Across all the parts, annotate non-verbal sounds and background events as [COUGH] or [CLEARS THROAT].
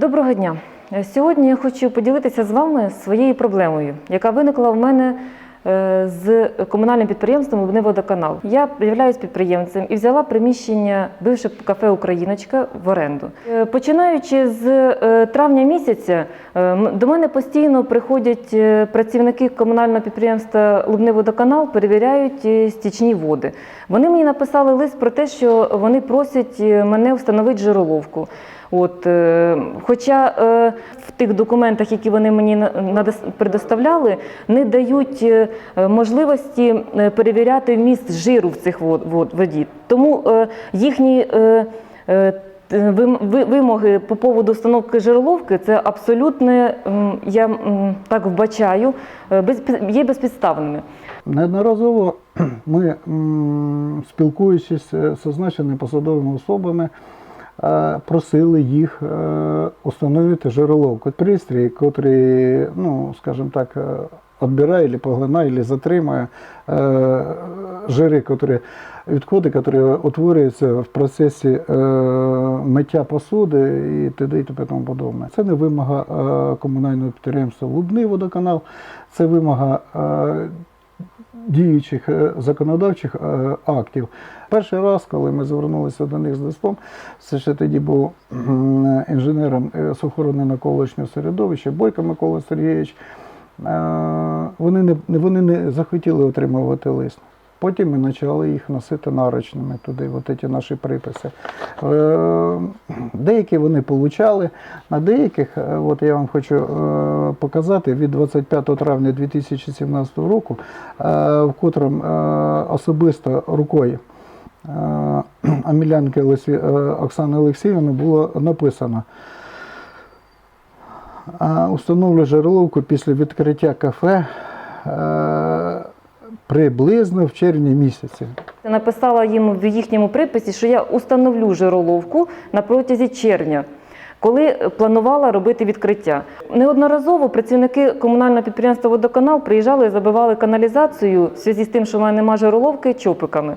Доброго дня. Е, Сьогодні я хочу поділитися з вами своєю проблемою, яка виникла в мене е, з комунальним підприємством «Лубниводоканал». Я являюсь підприємцем і взяла приміщення бивше кафе Україночка в оренду. Е, Починаючи з травня місяця, до мене постійно приходять працівники комунального підприємства «Лубниводоканал», перевіряють стічні води. Вони мені написали лист про те, що вони просять мене встановити жироловку. От, е, хоча е, в тих документах, які вони мені предоставляли, не дають е, можливості перевіряти вміст жиру в цих вод, вод- воді. Тому їхні вимоги по поводу встановки жироловки це абсолютно, я так вбачаю, є безпідставними. Неодноразово ми, спілкуючись з зазначеними посадовими особами, просили їх е, установити жироловку. Пристрій, котрий, ну, скажімо так, е, відбирає, або поглинає, або затримує е, жири, котрі, відходи, які утворюються в процесі е, миття посуди і т.д. і тому подобне. Це не вимога е, комунального підприємства Лубний водоканал, це вимога е, діючих е, законодавчих е, актів. Перший раз, коли ми звернулися до них з листом, це ще тоді був інженером е, з охорони навколишнього середовища Бойко Микола Сергійович. Е, Вони не, вони не захотіли отримувати лист. Потім ми почали їх носити наручними туди, от ці наші приписи. Е, Деякі вони получали, на деяких, от я вам хочу показати, від 25 травня 2017 року, в котрому особисто рукою [CLEARS THROAT] Амілянки е, Оксани Олексіївни було написано. Установлю жерловку після відкриття кафе е, приблизно в червні місяці. Написала їм в їхньому приписі, що я установлю жироловку на протязі червня. Коли планувала робити відкриття, неодноразово працівники комунального підприємства Водоканал приїжджали і забивали каналізацію в зв'язку з тим, що в мене немає жироловки чопиками.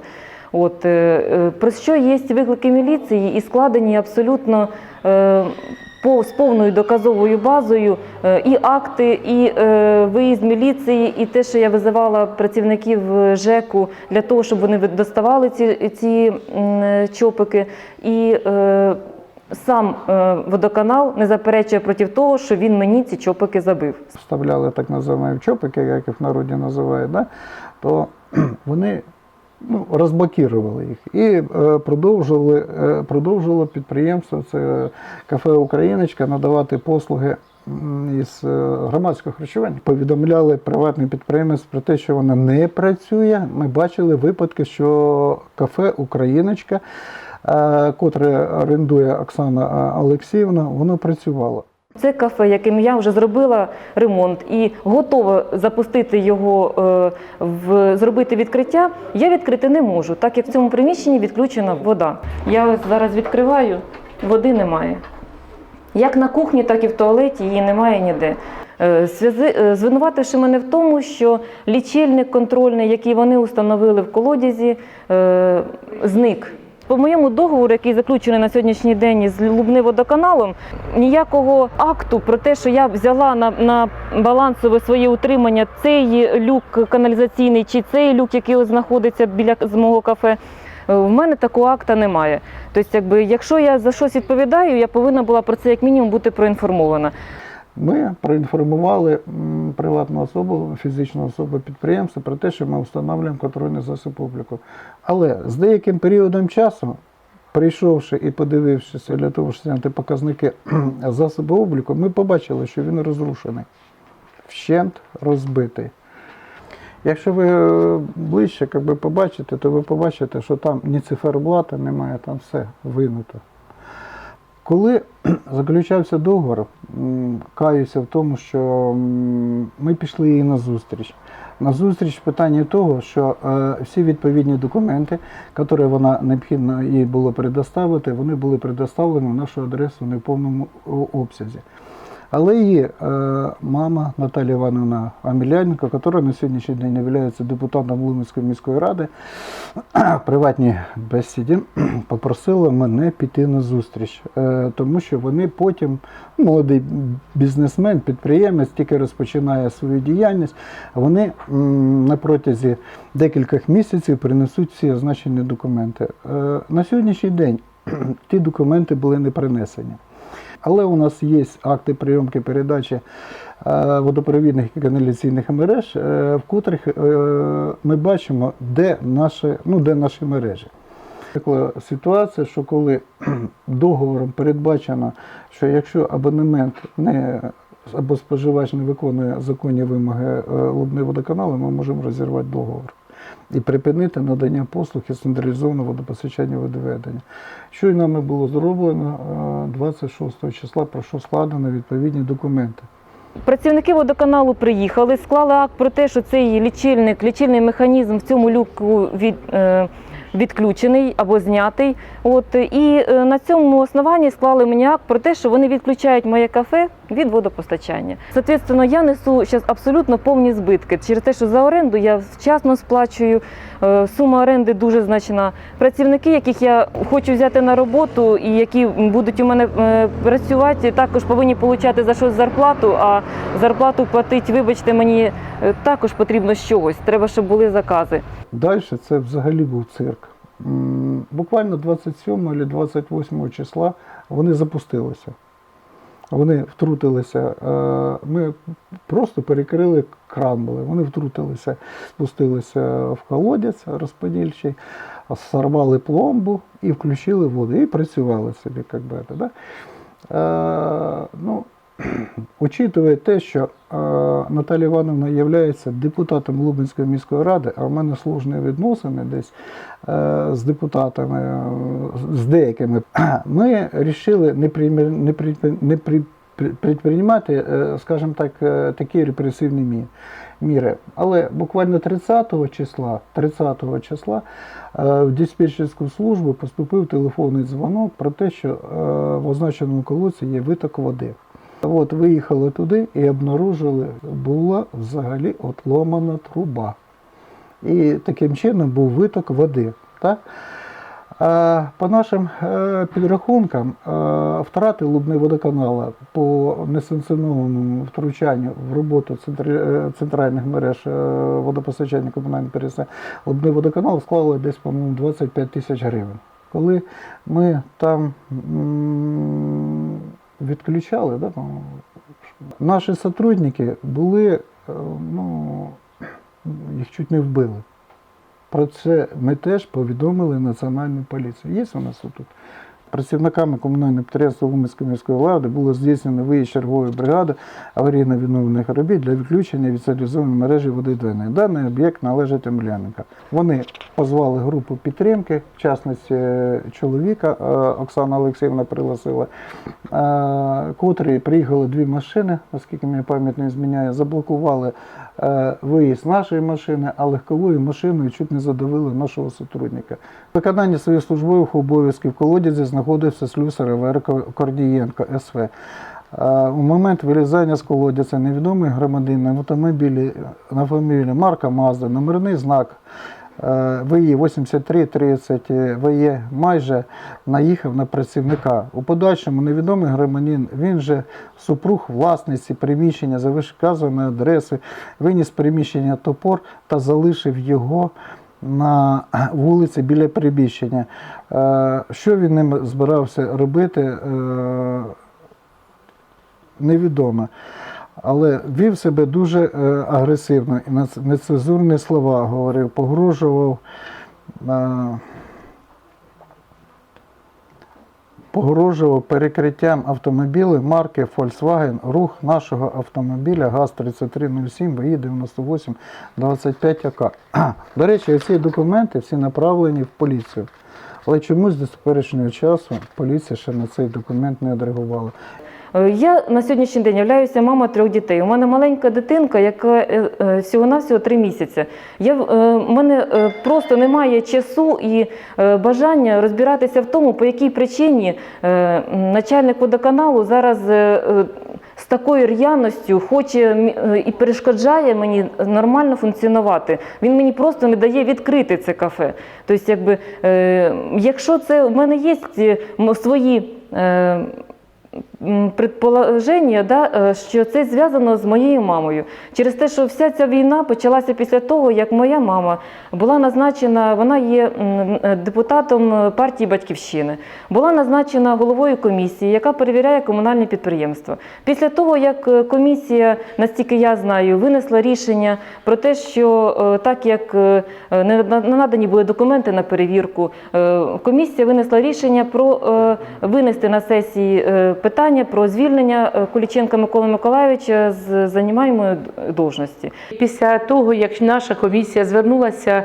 От е, е, про що є виклики міліції і складені абсолютно е, по з повною доказовою базою і акти, і виїзд міліції, і те, що я визивала працівників ЖЕКу для того, щоб вони доставали ці, ці чопики. І сам водоканал не заперечує проти того, що він мені ці чопики забив. Вставляли так називаємо чопики, як їх в народі називають, да? то [CLEARS THROAT] вони ну, розблокували їх і е, продовжували, е, підприємство, це кафе Україночка, надавати послуги із е, громадського харчування. Повідомляли приватний підприємець про те, що вона не працює. Ми бачили випадки, що кафе Україночка, котре орендує Оксана Олексіївна, воно працювало. Це кафе, яким я вже зробила ремонт і готова запустити його, е, в зробити відкриття. Я відкрити не можу, так як в цьому приміщенні відключена вода. Я зараз відкриваю, води немає. Як на кухні, так і в туалеті її немає ніде. Е, е, Звинувативши мене в тому, що лічильник контрольний, який вони установили в колодязі, зник. По моєму договору, який заключений на сьогоднішній день з Лубниводоканалом, ніякого акту про те, що я взяла на, на балансове своє утримання цей люк каналізаційний чи цей люк, який знаходиться біля з мого кафе. В мене такого акта немає. Тобто, якби, якщо я за щось відповідаю, я повинна була про це як мінімум бути проінформована. Ми проінформували приватну особу, фізичну особу підприємства про те, що ми встановлюємо контрольний засіб обліку. Але з деяким періодом часу, прийшовши і подивившися для того, щоб зняти показники [CLEARS THROAT] засобу обліку, ми побачили, що він розрушений, вщент розбитий. Якщо ви е, ближче як би, побачите, то ви побачите, що там ні циферблата немає, там все винуто. Коли [CLEARS THROAT] заключався договор, каюся в тому, що ми пішли їй на зустріч. На зустріч питання того, що е, всі відповідні документи, які вона необхідно їй було предоставити, вони були предоставлені в нашу адресу не в повному обсязі. Але є е, мама Наталія Івановна Аміляненко, яка на сьогоднішній день є депутатом Луменської міської ради, [CLEARS THROAT] в приватній бесіді [CLEARS THROAT] попросила мене піти на зустріч, е, тому що вони потім, молодий бізнесмен, підприємець, тільки розпочинає свою діяльність, вони на протязі декількох місяців принесуть всі означені документи. Е, На сьогоднішній день [CLEARS THROAT] ті документи були не принесені. Але у нас є акти прийомки передачі е, водопровідних і каналізаційних мереж, е, в котрих е, ми бачимо, де наші, ну, де наші мережі. Така ситуація, що коли [CLEARS THROAT] договором передбачено, що якщо абонемент не або споживач не виконує законні вимоги е, водоканалу, ми можемо розірвати договор і припинити надання послуг із централізованого водопостачання водоведення. Що й нами було зроблено е, 26 числа, про що складено відповідні документи. Працівники водоканалу приїхали, склали акт про те, що цей лічильник, лічильний механізм в цьому люку від, е, відключений або знятий. От, і е, на цьому основанні склали мені акт про те, що вони відключають моє кафе від водопостачання. Соответственно, я несу зараз абсолютно повні збитки через те, що за оренду я вчасно сплачую. е, Сума оренди дуже значна. Працівники, яких я хочу взяти на роботу і які будуть у мене е, працювати, також повинні отримати за щось зарплату. А зарплату платить, вибачте, мені е, також потрібно з чогось. Треба, щоб були закази. Далі це взагалі був цирк. Буквально 27 або 28 числа вони запустилися. Вони втрутилися. е, Ми просто перекрили кран були. Вони втрутилися, спустилися в колодязь розподільчий, сорвали пломбу і включили воду. І працювали собі, як би. Да? Е, ну, [CLEARS THROAT] Учитывая те, що е, Наталія Івановна є депутатом Лубенської міської ради, а в мене сложні відносини десь з депутатами, е, з деякими, [CLEARS THROAT] ми вирішили не, не, скажімо так, такі репресивні міри. Але буквально 30 числа, 30 числа в диспетчерську службу поступив телефонний дзвонок про те, що в означеному колодці є виток води. От виїхали туди і обнаружили, була взагалі отломана труба. І таким чином був виток води. Так? По нашим е, підрахункам, е, втрати Лубни водоканала по несанкціонованому втручанню в роботу е, центральних мереж водопостачання комунальних пересадок Лубни водоканал склали десь, по-моєму, 25 тисяч гривень. Коли ми там відключали, да, по-моєму, наші сотрудники були, е, ну, їх чуть не вбили. Про це ми теж повідомили Національну поліцію. Є у нас тут. Працівниками комунального підприємства Луменської міської влади було здійснено виїзд чергової бригади аварійно-відновлених робіт для відключення від централізованої мережі водовідведення. Даний об'єкт належить Омеляненка. Вони позвали групу підтримки, в частності е, чоловіка е, Оксана Олексіївна пригласила, е, котрі приїхали дві машини, оскільки мені пам'ять не зміняє, заблокували виїзд нашої машини, а легковою машиною чуть не задавили нашого сотрудника. В виконанні своїх службових обов'язків колодязі знаходився слюсар ВР Кордієнко СВ. Е, У момент вилізання з колодязя невідомий громадянин автомобілі на автомобілі марка Мазда, номерний знак е, ВІ 8330 ВЄ майже наїхав на працівника. У подальшому невідомий громадянин, він же супруг власниці приміщення за вказаною адресою, виніс приміщення топор та залишив його на вулиці біля приміщення. Е, Що він ним збирався робити, е, невідомо. Але вів себе дуже е, агресивно і нецензурні слова говорив, погрожував. е, Погрожував перекриттям автомобілів марки Volkswagen рух нашого автомобіля ГАЗ-3307 ВІ 9825 ак До речі, ці документи всі направлені в поліцію. Але чомусь до теперішнього часу поліція ще на цей документ не відреагувала. Е, Я на сьогоднішній день являюся мама трьох дітей. У мене маленька дитинка, яка е, е, всього-навсього три місяці. Я, в- мене просто немає часу і бажання розбиратися в тому, по якій причині начальник водоканалу зараз з такою р'яностю хоче і перешкоджає мені нормально функціонувати. Він мені просто не дає відкрити це кафе. Тобто, якби, якщо це в мене є свої. Предположення, да, е, що це зв'язано з моєю мамою. Через те, що вся ця війна почалася після того, як моя мама була назначена, вона є е, депутатом е, партії Батьківщини, була назначена головою комісії, яка перевіряє комунальні підприємства. Після того, як комісія, настільки я знаю, винесла рішення про те, що так як не надані були документи на перевірку, комісія винесла рішення про винести на сесії е, питання про звільнення е, Куліченка Миколи Миколаєвича з займаємої должності. Після того, як наша комісія звернулася е,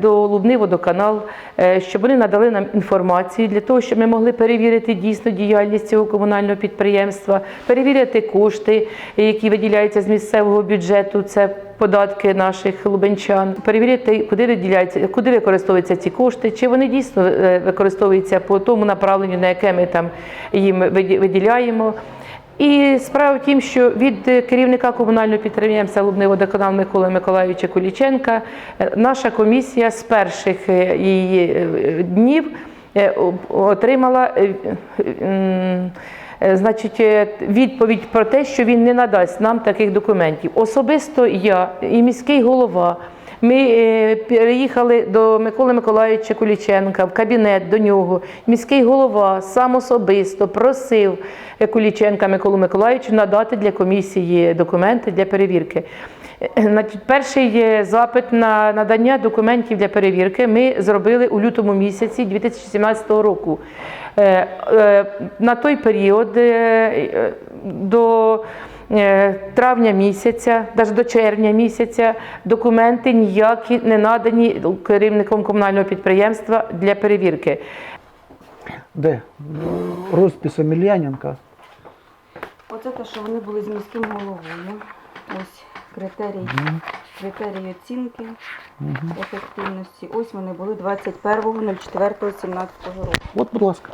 до Лубни водоканал, е, щоб вони надали нам інформацію для того, щоб ми могли перевірити дійсно діяльність цього комунального підприємства, перевірити кошти, які виділяються з місцевого бюджету. Це податки наших лубенчан, перевірити, куди виділяються, куди використовуються ці кошти, чи вони дійсно е, використовуються по тому направленню, на яке ми там їм виді- виділяємо. І справа в тім, що від е, керівника комунального підприємства Лубний водоканал Миколи Миколайовича Куліченка е, наша комісія з перших е, її днів отримала значить, відповідь про те, що він не надасть нам таких документів. Особисто я і міський голова. Ми е, переїхали до Миколи Миколайовича Куліченка в кабінет до нього. Міський голова сам особисто просив е, Куліченка Миколу Миколайовича надати для комісії документи для перевірки. Е, перший запит на надання документів для перевірки ми зробили у лютому місяці 2017 року. На той період до травня місяця, навіть до червня місяця, документи ніякі не надані керівником комунального підприємства для перевірки. Де? Розпис Емельяненка. Оце те, що вони були з міським головою. Ось критерій, критерій оцінки ефективності. Ось вони були 21.04.17 року. От, будь ласка.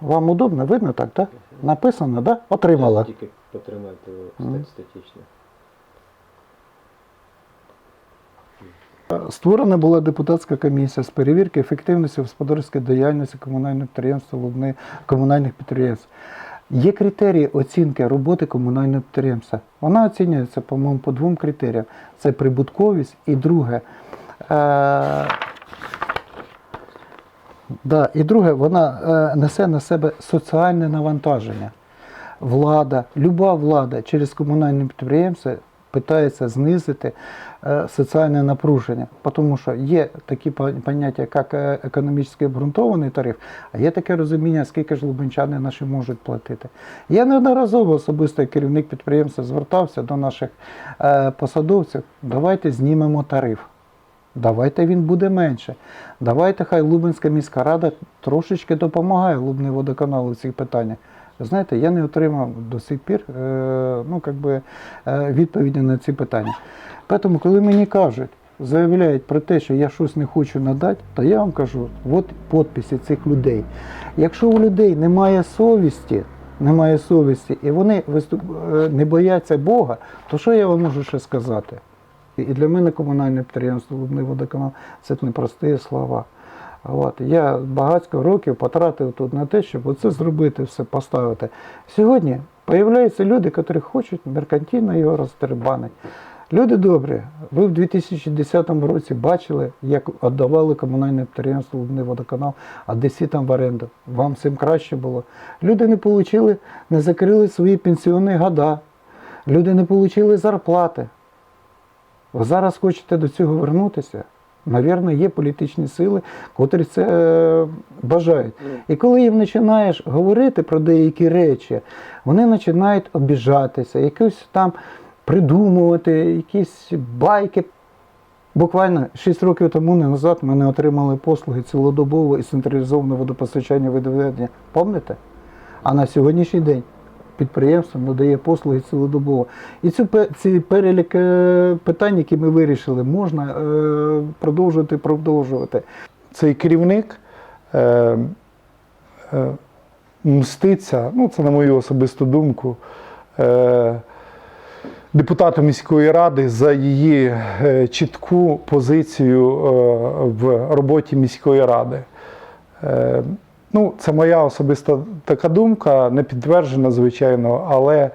Вам удобно, видно так, так? Написано, так? Отримала. Тільки потримайте Мгм. статично. Створена була депутатська комісія з перевірки ефективності господарської діяльності комунальних підприємств, Лубни- комунальних підприємств. Є критерії оцінки роботи комунального підприємства. Вона оцінюється, по-моєму, по двом критеріям: це прибутковість і друге. Е- Да, і друге, вона е, несе на себе соціальне навантаження. Влада, люба влада через комунальні підприємства питається знизити е, соціальне напруження, тому що є такі поняття, як е, економічно обґрунтований тариф, а є таке розуміння, скільки ж лубенчани наші можуть платити. Я неодноразово особисто як керівник підприємства звертався до наших посадовців, давайте знімемо тариф. Давайте він буде менше. Давайте хай Лубенська міська рада трошечки допомагає Лубний водоканалу в цих питаннях. Знаєте, я не отримав до сих пір е, ну, как би, е, відповіді на ці питання. Тому, коли мені кажуть, заявляють про те, що я щось не хочу надати, то я вам кажу, от підписи цих людей. Якщо у людей немає совісті, немає совісті, і вони е, не бояться Бога, то що я вам можу ще сказати? І для мене комунальне підприємство Лубний водоканал це не прості слова. От. Я багатько років потратив тут на те, щоб оце зробити, все поставити. Сьогодні з'являються люди, які хочуть меркантильно його розтербанити. Люди добрі, ви в 2010 році бачили, як віддавали комунальне підприємство Лубний водоканал, а десітам в оренду. Вам цим краще було. Люди не отримали, не закрили свої пенсіонні года. Люди не отримали зарплати. Ви зараз хочете до цього вернутися? Навірно, є політичні сили, котрі це е, бажають. І коли їм починаєш говорити про деякі речі, вони починають обіжатися, якось там придумувати, якісь байки. Буквально 6 років тому назад ми не отримали послуги цілодобово і централізоване водопостачання видоведення. Пам'ятаєте? А на сьогоднішній день підприємство надає послуги цілодобово. І цю, ці перелік е, питань, які ми вирішили, можна е, продовжувати продовжувати. Цей керівник е, мститься, ну це на мою особисту думку, депутату міської ради за її чітку позицію в роботі міської ради. Ну, це моя особиста така думка, не підтверджена, звичайно, але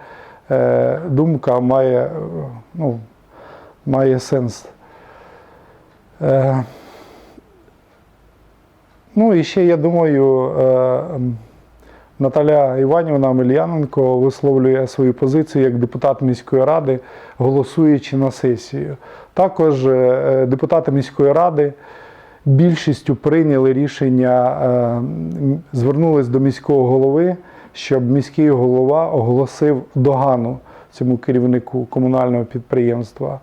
е, думка має, ну, має сенс. Е, ну і ще я думаю, е, Наталя Іванівна Мельяненко висловлює свою позицію як депутат міської ради, голосуючи на сесію. Також е, депутати міської ради більшістю прийняли рішення, е, звернулись до міського голови, щоб міський голова оголосив догану цьому керівнику комунального підприємства.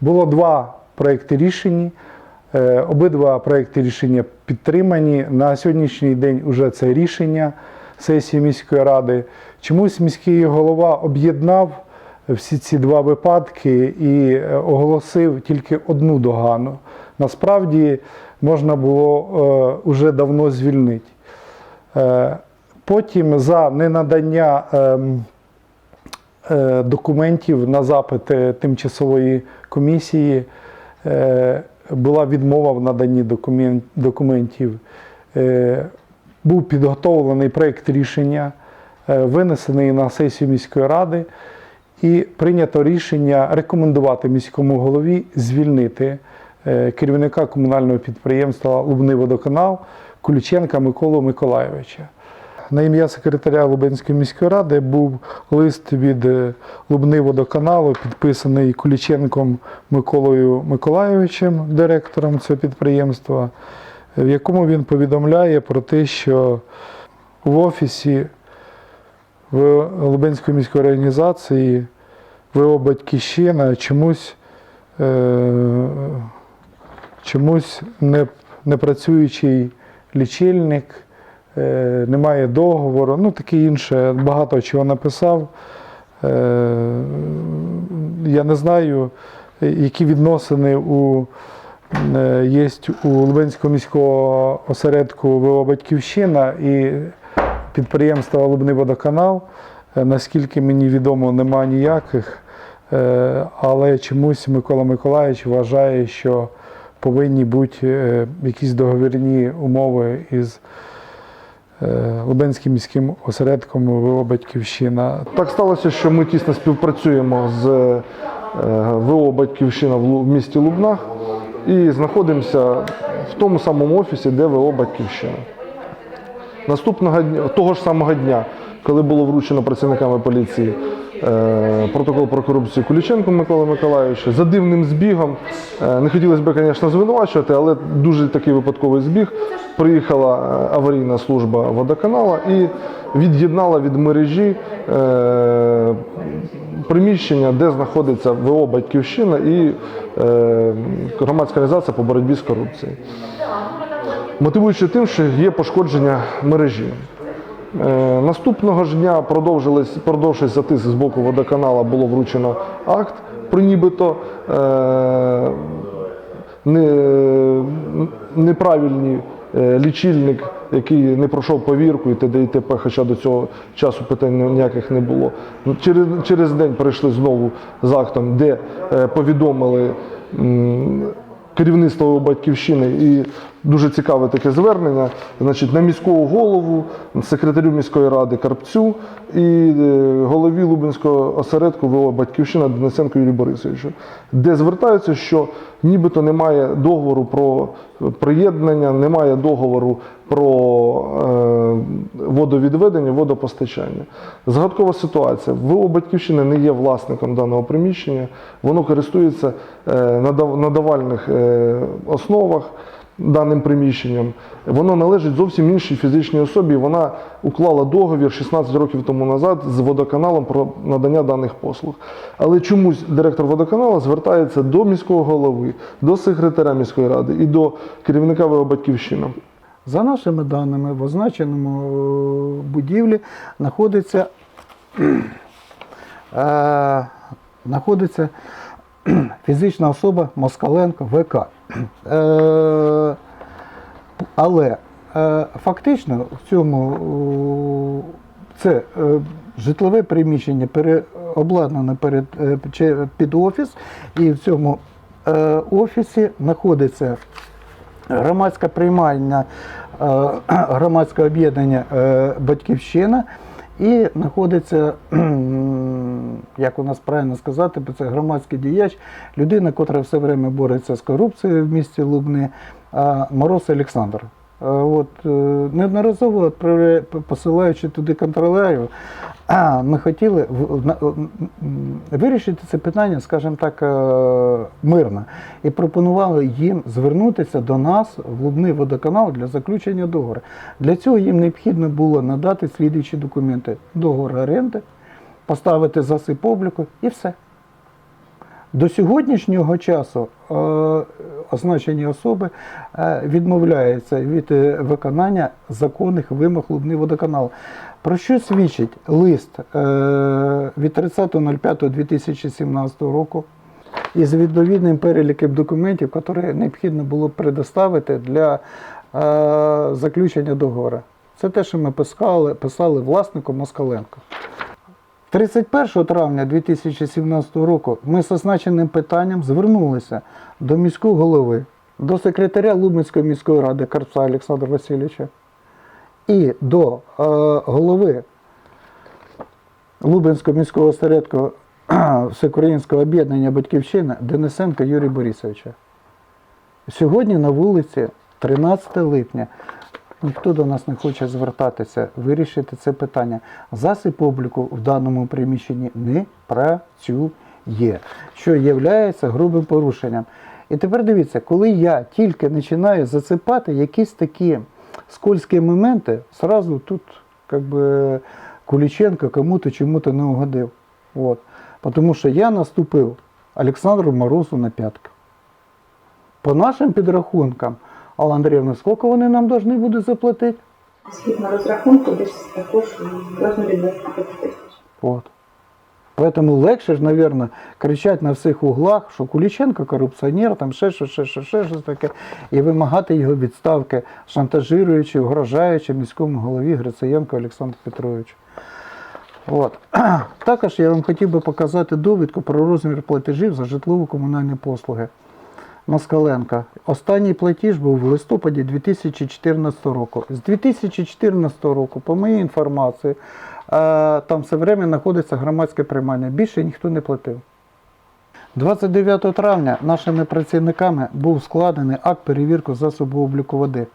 Було два проекти рішень. Е, Обидва проекти рішення підтримані. На сьогоднішній день вже це рішення сесії міської ради. Чомусь міський голова об'єднав всі ці два випадки і е, оголосив тільки одну догану. Насправді можна було е, уже давно звільнити. Е, Потім за ненадання ем, е, документів на запит е, тимчасової комісії е, була відмова в наданні документ- документів. Е, Був підготовлений проєкт рішення, е, винесений на сесію міської ради, і прийнято рішення рекомендувати міському голові звільнити е, керівника комунального підприємства Лубний водоканал Куліченка Миколу Миколайовича. На ім'я секретаря Лубенської міської ради був лист від е, Лубни водоканалу, підписаний Куліченком Миколою Миколайовичем, директором цього підприємства, в якому він повідомляє про те, що в офісі в Лубенської міської організації ВО Батьківщина чомусь, е, чомусь не, не працюючий лічильник, е, немає договору, ну таке інше, багато чого написав. Е, я не знаю, які відносини у, е, є у Лубенського міського осередку ВО Батьківщина і підприємства Лубний водоканал. Е, Наскільки мені відомо, нема ніяких, Е, але чомусь Микола Миколаївич вважає, що повинні бути е, якісь договірні умови із е, Лубенським міським осередком ВО Батьківщина. Так сталося, що ми тісно співпрацюємо з е, ВО Батьківщина в місті Лубнах і знаходимося в тому самому офісі, де ВО Батьківщина. Наступного дня, того ж самого дня, коли було вручено працівниками поліції е, протокол про корупцію Куліченку Миколи Миколаївича, за дивним збігом, е, не хотілося б, звісно, звинувачувати, але дуже такий випадковий збіг. Приїхала е, аварійна служба водоканала і від'єднала від мережі е, приміщення, де знаходиться ВО Батьківщина і е, громадська організація по боротьбі з корупцією мотивуючи тим, що є пошкодження мережі. Е, Наступного ж дня продовжились, продовжився тиск з боку водоканала, було вручено акт про нібито е, неправильний е, лічильник, який не пройшов повірку і т.д. і т.п., хоча до цього часу питань ніяких не було. Ну, Через, день прийшли знову з актом, де повідомили керівництво батьківщини і дуже цікаве таке звернення. Значить, на міського голову, секретарю міської ради Карпцю і е, голові Лубенського осередку ВО Батьківщина Денисенко Юрію Борисовичу, де звертаються, що нібито немає договору про приєднання, немає договору про е, водовідведення, водопостачання. Загадкова ситуація. ВО Батьківщина не є власником даного приміщення, воно користується е, на дав- давальних основах даним приміщенням. Воно належить зовсім іншій фізичній особі. Вона уклала договір 16 років тому назад з водоканалом про надання даних послуг. Але чомусь директор водоканалу звертається до міського голови, до секретаря міської ради і до керівника ВО Батьківщина. За нашими даними, в означеному е, будівлі знаходиться, е, знаходиться фізична особа Москаленко ВК. Е, але е, фактично в цьому це е, житлове приміщення переобладнане перед, під офіс, і в цьому офісі знаходиться громадська приймальня е, [CLEARS THROAT] громадського об'єднання Батьківщина. І знаходиться, як у нас правильно сказати, бо це громадський діяч, людина, котра все время бореться з корупцією в місті Лубни, Мороз Олександр. От, е, неодноразово посилаючи туди контролерів, ми хотіли вирішити це питання, скажімо так, е, мирно. І пропонували їм звернутися до нас в Лубний водоканал для заключення договору. Для цього їм необхідно було надати слідуючі документи: договор оренди, поставити засип обліку і все. До сьогоднішнього часу е, означені особи е, відмовляються від е, виконання законних вимог Лубний водоканал. Про що свідчить лист від 30.05.2017 року із відповідним переліком документів, які необхідно було предоставити для заключення договору. Це те, що ми писали, писали власнику Москаленко. 31 травня 2017 року ми з означеним питанням звернулися до міського голови, до секретаря Лубенської міської ради Карпса Олександра Васильовича і до е, голови Лубенського міського осередку Всеукраїнського об'єднання Батьківщина Денисенка Юрія Борисовича. Сьогодні на вулиці 13 липня. Ніхто до нас не хоче звертатися, вирішити це питання. Засіб обліку в даному приміщенні не працює, що є грубим порушенням. І тепер дивіться, коли я тільки починаю зацепати якісь такі скользкі моменти, сразу тут как би, Куліченко кому-то чому-то не угодив. От. Тому що я наступив Олександру Морозу на п'ятки. По нашим підрахункам, Алла Андріївна, скільки вони нам повинні будуть заплатити? Згідно розрахунку, десь також в розмірі 25 тисяч. От. Поэтому легше ж, наверное, кричати на всіх углах, що Куліченко корупціонер, там ще щось, ще щось, ще щось таке, і вимагати його відставки, шантажуючи, угрожаючи міському голові Грицаєнко Олександру Петровичу. От. [CLEARS THROAT] Також я вам хотів би показати довідку про розмір платежів за житлово-комунальні послуги. Москаленка. Останній платіж був в листопаді 2014 року. З 2014 року, по моїй інформації, е, там все время знаходиться громадське приймання. Більше ніхто не платив. 29 травня нашими працівниками був складений акт перевірки засобу обліку води, е,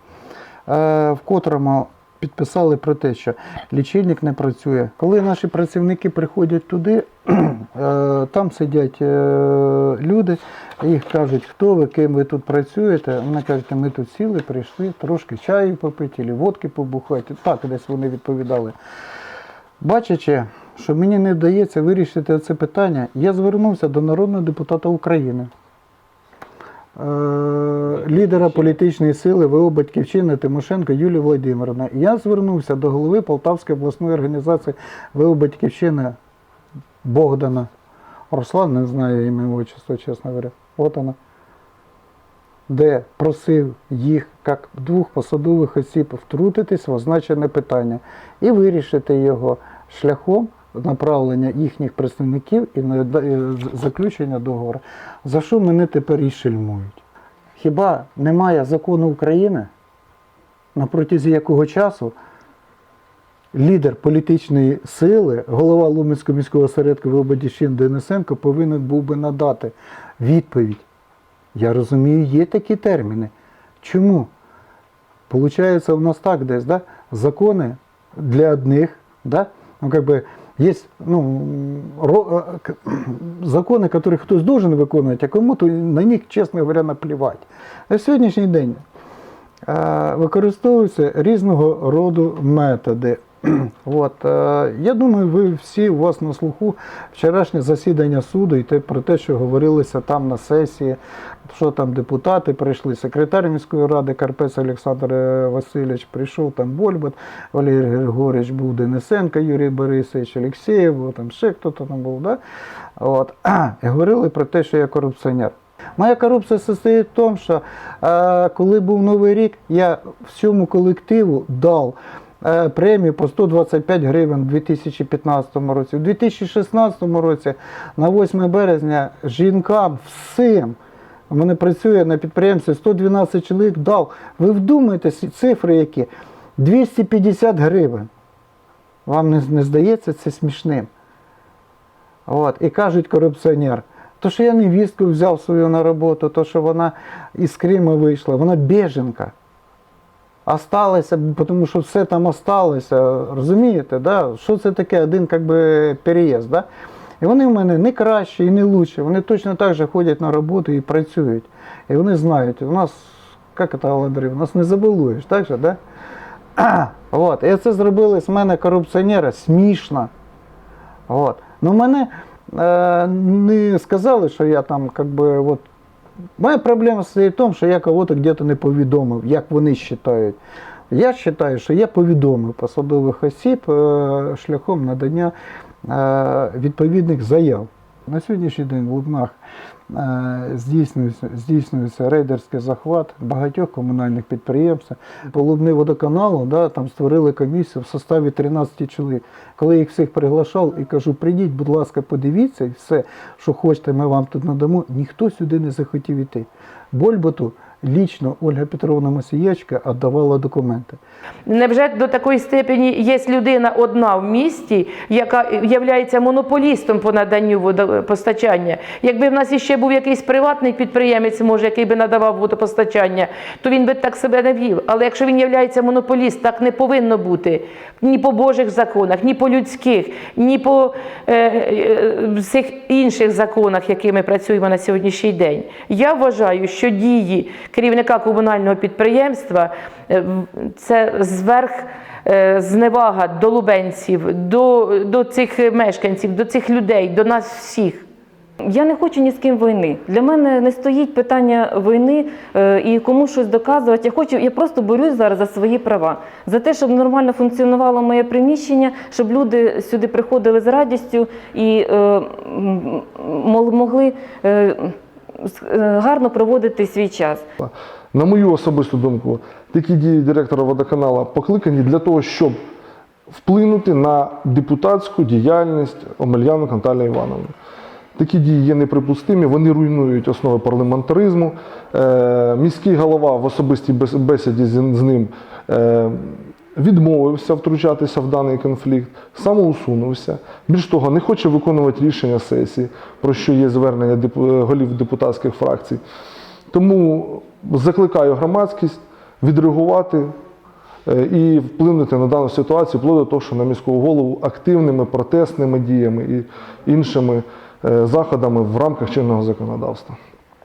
в котрому підписали про те, що лічильник не працює. Коли наші працівники приходять туди, [CLEARS THROAT] е, там сидять е, люди, їх кажуть, хто ви, ким ви тут працюєте. Вони кажуть, ми тут сіли, прийшли трошки чаю попити, або водки побухати. Так, десь вони відповідали. Бачачи, що мені не вдається вирішити це питання, я звернувся до народного депутата України, лідера політичної сили ВО Батьківщини Тимошенко Юлії Володимировни. Я звернувся до голови Полтавської обласної організації ВО Батьківщина Богдана. Руслан не знаю ім'я отчество, чесно говоря. От вона. Де просив їх, як двох посадових осіб, втрутитись в означене питання і вирішити його шляхом направлення їхніх представників і заключення договору. За що мене тепер і шельмують? Хіба немає закону України, на протязі якого часу лідер політичної сили, голова Луменського міського осередку Вибадіщин Денисенко повинен був би надати відповідь. Я розумію, є такі терміни. Чому? Получается у нас так десь, да? закони для одних, да? ну, бы, есть ну, ро- э, закони, які хтось должен виконувати, а кому-то на них, чесно говоря, наплівати. На сьогоднішній день е, використовуються різного роду методи. [CLEARS THROAT] От, е, я думаю, ви всі у вас на слуху вчорашнє засідання суду і те про те, що говорилося там на сесії, що там депутати прийшли, секретар міської ради Карпець Олександр е, Васильович прийшов, там Больбат, Валерій Григорович був Денисенко, Юрій Борисович, Олексєєв, там ще хто-то там був. Да? От. [CLEARS THROAT] І говорили про те, що я корупціонер. Моя корупція состоїть в тому, що е, коли був Новий рік, я всьому колективу дав премію по 125 гривень у 2015 році. У 2016 році на 8 березня жінкам всім. У мене працює на підприємстві 112 чоловік дав. Ви вдумайтесь, цифри які? 250 гривень. Вам не, не здається це смішним? От. І кажуть корупціонер. То, що я невістку взяв свою на роботу, то, що вона із Криму вийшла, вона біженка. Осталася, тому що все там осталося. Розумієте, да? що це таке один как би, переїзд? Да? І вони в мене не кращі і не лучші. Вони точно так же ходять на роботу і працюють. І вони знають, у нас, як це Володимир, у нас не забалуєш, так же, да? [CLEARS THROAT] От. І це зробили з мене корупціонера смішно. От. Ну, мене е, не сказали, що я там, как би, от. Моя проблема стоїть в тому, що я кого-то где-то не повідомив, як вони вважають. Я вважаю, що я повідомив посадових осіб е, шляхом надання е, відповідних заяв. На сьогоднішній день в Лубнах здійснюється, здійснюється рейдерський захват багатьох комунальних підприємств. Полубни водоканалу да, там створили комісію в составі 13 чоловік. Коли їх всіх приглашав і кажу, прийдіть, будь ласка, подивіться все, що хочете, ми вам тут надамо, ніхто сюди не захотів іти. Больботу лічно Ольга Петровна Масіячка віддавала документи. Невже до такої степені є людина одна в місті, яка є монополістом по наданню водопостачання? Якби в нас іще був якийсь приватний підприємець, може, який би надавав водопостачання, то він би так себе не вів. Але якщо він є монополіст, так не повинно бути ні по Божих законах, ні по людських, ні по е, е, всіх інших законах, якими працюємо на сьогоднішній день. Я вважаю, що дії керівника комунального підприємства е, це зверх е, зневага до лубенців, до, до цих мешканців, до цих людей, до нас всіх. Я не хочу ні з ким війни. Для мене не стоїть питання війни е, і кому щось доказувати. Я хочу, я просто борюсь зараз за свої права, за те, щоб нормально функціонувало моє приміщення, щоб люди сюди приходили з радістю і е, могли е, гарно проводити свій час. На мою особисту думку, такі дії директора водоканала покликані для того, щоб вплинути на депутатську діяльність Омельяненка Наталії Івановни. Такі дії є неприпустимі, вони руйнують основи парламентаризму. Е, міський голова в особистій бес- бесіді з, з ним е, відмовився втручатися в даний конфлікт, самоусунувся. Більш того, не хоче виконувати рішення сесії, про що є звернення деп- голів депутатських фракцій. Тому закликаю громадськість відреагувати е, і вплинути на дану ситуацію, вплоть до того, що на міського голову активними протестними діями і іншими е, заходами в рамках чинного законодавства.